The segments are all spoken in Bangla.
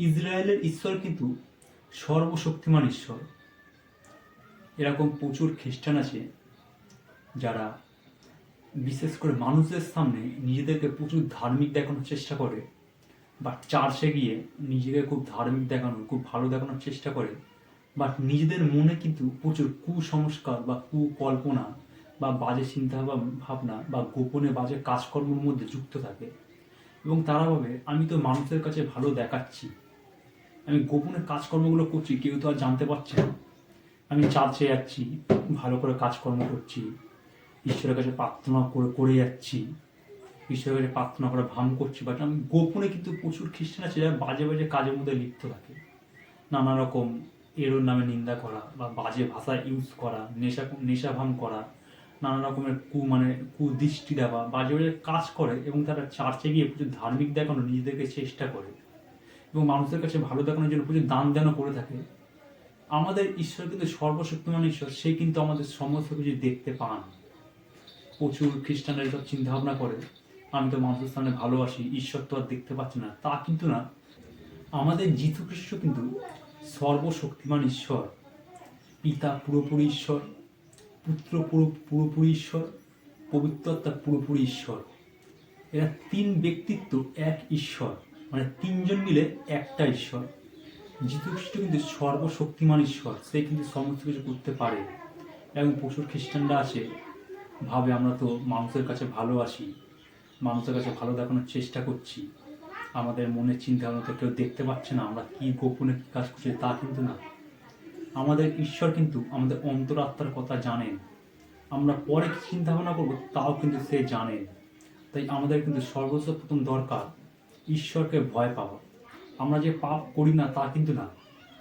ইসরায়েলের ঈশ্বর কিন্তু সর্বশক্তিমান ঈশ্বর। এরকম প্রচুর খ্রিস্টান আছে যারা বিশেষ করে মানুষদের সামনে নিজেদেরকে প্রচুর ধার্মিক দেখানোর চেষ্টা করে, বা চার্চে গিয়ে নিজেকে খুব ধার্মিক দেখানোর, খুব ভালো দেখানোর চেষ্টা করে বাট নিজেদের মনে কিন্তু প্রচুর কুসংস্কার বা কুকল্পনা বা বাজে চিন্তা ভাব- ভাবনা বা গোপনে বাজে কাজকর্মের মধ্যে যুক্ত থাকে। এবং তারা ভাবে, আমি তো মানুষের কাছে ভালো দেখাচ্ছি। আমি গোপনে কাজকর্মগুলো করছি, কেউ তো আর জানতে পারছে না। আমি চার্চে যাচ্ছি, ভালো করে কাজকর্ম করছি, ঈশ্বরের কাছে প্রার্থনা করে করে যাচ্ছি, ঈশ্বরের কাছে প্রার্থনা করে ভাম করছি বাট আমি গোপনে কিন্তু প্রচুর খ্রিস্টান আছে যারা বাজে বাজে কাজের মধ্যে লিপ্ত থাকে। নানা রকম এরোর নামে নিন্দা করা বা বাজে ভাষা ইউজ করা, নেশা নেশা ভাম করা, নানা রকমের কু মানে কুদৃষ্টি দেওয়া, বাজে বাজে কাজ করে এবং তারা চার্চে গিয়ে প্রচুর ধার্মিক দেখানো নিজেদেরকে চেষ্টা করে। এবং মানুষের কাছে ভালো দেখানোর জন্য প্রচুর দান দানও করে থাকে, আমাদের ঈশ্বর কিন্তু সর্বশক্তিমান ঈশ্বর, সে কিন্তু আমাদের সমস্ত কিছু দেখতে পান। প্রচুর খ্রিস্টানরা এসব চিন্তা ভাবনা করে, আমি তো মানুষের সামনে ভালোবাসি, ঈশ্বর তো আর দেখতে পাচ্ছি না, তা কিন্তু না। আমাদের যীশু খ্রিস্ট কিন্তু সর্বশক্তিমান ঈশ্বর, পিতা পুরোপুরি ঈশ্বর, পুত্র পুরো, পুরোপুরি ঈশ্বর, পবিত্র আত্মা পুরোপুরি ঈশ্বর। এরা তিন ব্যক্তিত্ব, এক ঈশ্বর। মানে তিনজন মিলে একটা ঈশ্বর। যীশু খ্রিস্ট কিন্তু সর্বশক্তিমান ঈশ্বর, সে কিন্তু সমস্ত কিছু করতে পারে। এবং প্রচুর খ্রিস্টানরা আছে ভাবে আমরা তো মানুষের কাছে ভালোবাসি, মানুষের কাছে ভালো দেখানোর চেষ্টা করছি। আমাদের মনের চিন্তা ভাবনা তো কেউ দেখতে পাচ্ছে না, আমরা কি গোপনে কী কাজ করছি তা কিন্তু না। আমাদের ঈশ্বর কিন্তু আমাদের অন্তরাত্মার কথা জানেন। আমরা পরে কি চিন্তা ভাবনা করব তাও কিন্তু সে জানেন। তাই আমাদের কিন্তু সর্বপ্রথম দরকার। ঈশ্বরকে ভয় পাওয়া আমরা যে পাপ করি না, তা কিন্তু না।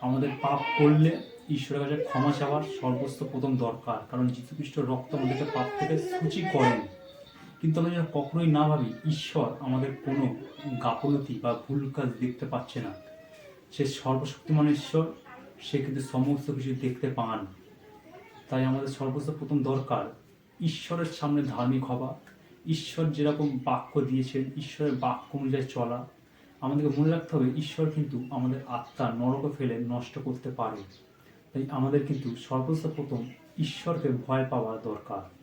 আমাদের পাপ করলে ঈশ্বরের কাছে ক্ষমা চাওয়ার সর্বস্ব প্রথম দরকার। কারণ যীশু খ্রিস্টর রক্ত আমাদেরকে পাপ থেকে সূচি করেন। কিন্তু আমরা যেন কখনোই না ভাবি, ঈশ্বর আমাদের কোনো গাফলতি বা ভুল কাজ দেখতে পাচ্ছে না। সে সর্বশক্তিমান ঈশ্বর, সে কিন্তু সমস্ত কিছু দেখতে পান। তাই আমাদের সর্বস্ব প্রথম দরকার, ঈশ্বরের সামনে ধার্মিক হওয়া। ঈশ্বর যেরকম বাক্য দিয়েছেন, ঈশ্বরের বাক্য অনুযায়ী চলা। আমাদেরকে মনে রাখতে হবে, ঈশ্বর কিন্তু আমাদের আত্মা নরক ফেলে নষ্ট করতে পারে তাই আমাদের কিন্তু সর্বস্ব প্রথম ঈশ্বরকে ভয় পাওয়া দরকার।